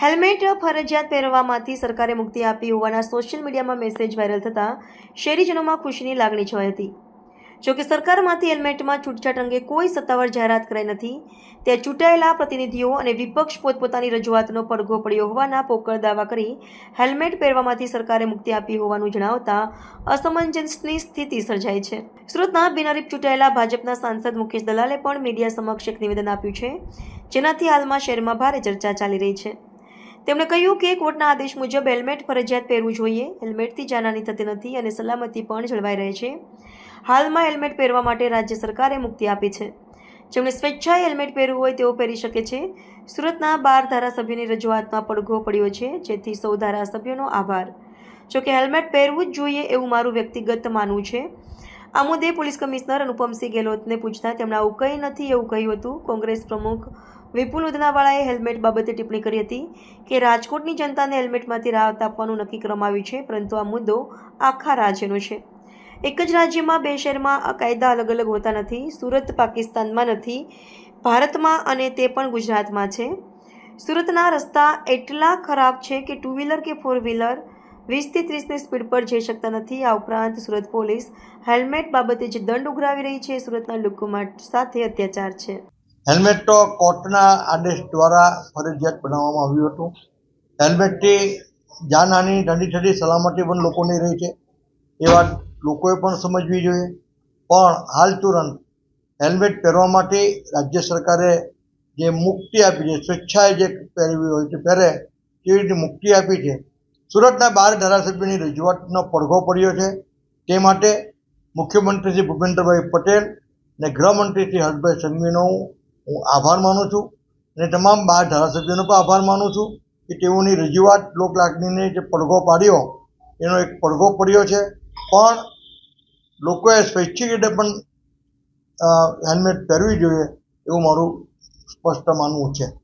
Helmet ફરજિયાત પહેરવામાંથી સરકારે મુક્તિ આપી હોવાના સોશિયલ મીડિયામાં મેસેજ વાયરલ થતાં શહેરીજનોમાં ખુશીની લાગણી છવાઈ હતી. જોકે સરકારમાંથી હેલ્મેટમાં છૂટછાટ અંગે કોઈ સત્તાવાર જાહેરાત કરાઈ નથી, ત્યાં ચૂંટાયેલા પ્રતિનિધિઓ અને વિપક્ષ પોતપોતાની રજૂઆતનો પડઘો પડ્યો હોવાના પોકળ દાવા કરી હેલ્મેટ પહેરવામાંથી સરકારે મુક્તિ આપી હોવાનું જણાવતા અસમંજસની સ્થિતિ સર્જાઈ છે. સુરતના બિનહરીફ ચૂંટાયેલા ભાજપના સાંસદ મુકેશ દલાલે પણ મીડિયા સમક્ષ એક નિવેદન આપ્યું છે, જેનાથી હાલમાં શહેરમાં ભારે ચર્ચા ચાલી રહી છે. તેમણે કહ્યું કે કોર્ટના આદેશ મુજબ હેલ્મેટ ફરજિયાત પહેરવું જોઈએ. હેલ્મેટથી જાનહાની થતી નથી અને સલામતી પણ જળવાઈ રહે છે. હાલમાં હેલ્મેટ પહેરવા માટે રાજ્ય સરકારે મુક્તિ આપી છે. જેમણે સ્વેચ્છાએ હેલ્મેટ પહેરવું હોય તેઓ પહેરી શકે છે. સુરતના બાર ધારાસભ્યોની રજૂઆતમાં પડઘો પડ્યો છે. જેથી સૌ ધારાસભ્યોનો આભાર. જોકે હેલ્મેટ પહેરવું જ જોઈએ એવું મારું વ્યક્તિગત માનવું છે. આ મુદ્દે પોલીસ કમિશનર અનુપમસિંહ ગેહલોતને પૂછતા તેમણે આવું કંઈ નથી એવું કહ્યું હતું. કોંગ્રેસ પ્રમુખ વિપુલ ઉદનાવાળાએ હેલ્મેટ બાબતે ટિપ્પણી કરી હતી કે રાજકોટની જનતાને હેલ્મેટમાંથી રાહત આપવાનું નક્કી કરવામાં આવ્યું છે, પરંતુ આ મુદ્દો આખા રાજ્યનો છે. એક જ રાજ્યમાં બે શહેરમાં આ કાયદા અલગ અલગ હોતા નથી, સુરત પાકિસ્તાનમાં નથી, ભારતમાં અને તે પણ ગુજરાતમાં છે. સુરતના રસ્તા એટલા ખરાબ છે કે ટુ વ્હીલર કે ફોર વ્હીલર વીસથી ત્રીસની સ્પીડ પર જઈ શકતા નથી. આ ઉપરાંત સુરત પોલીસ હેલ્મેટ બાબતે જે દંડ ઉઘરાવી રહી છે સુરતના લોકો સાથે અત્યાચાર છે. હેલ્મેટ તો કોર્ટના આદેશ દ્વારા ફરજિયાત બનાવવામાં આવ્યું હતું. હેલ્મેટથી જાનહાની ઠંડી ઠંડી સલામતી પણ લોકોની રહી છે એ વાત લોકોએ પણ સમજવી જોઈએ. પણ હાલ તુરંત હેલ્મેટ પહેરવા માટે રાજ્ય સરકારે જે મુક્તિ આપી છે, સ્વેચ્છાએ જે પહેરવી હોય તે પહેરે તેવી રીતે મુક્તિ આપી છે. સુરતના બાર ધારાસભ્યની રજૂઆતનો પડઘો પડ્યો છે. તે માટે મુખ્યમંત્રી શ્રી ભૂપેન્દ્રભાઈ પટેલ અને ગૃહમંત્રી શ્રી હર્ષભાઈ સંઘવીનો હું હું આભાર માનું છું અને તમામ બાર ધારાસભ્યોનો પણ આભાર માનું છું કે તેઓની રજૂઆત લોકલાગણીને જે પડઘો પાડ્યો, એનો એક પડઘો પડ્યો છે. પણ લોકોએ સ્વૈચ્છિક રીતે પણ હેલ્મેટ પહેરવી જોઈએ એવું મારું સ્પષ્ટ માનવું છે.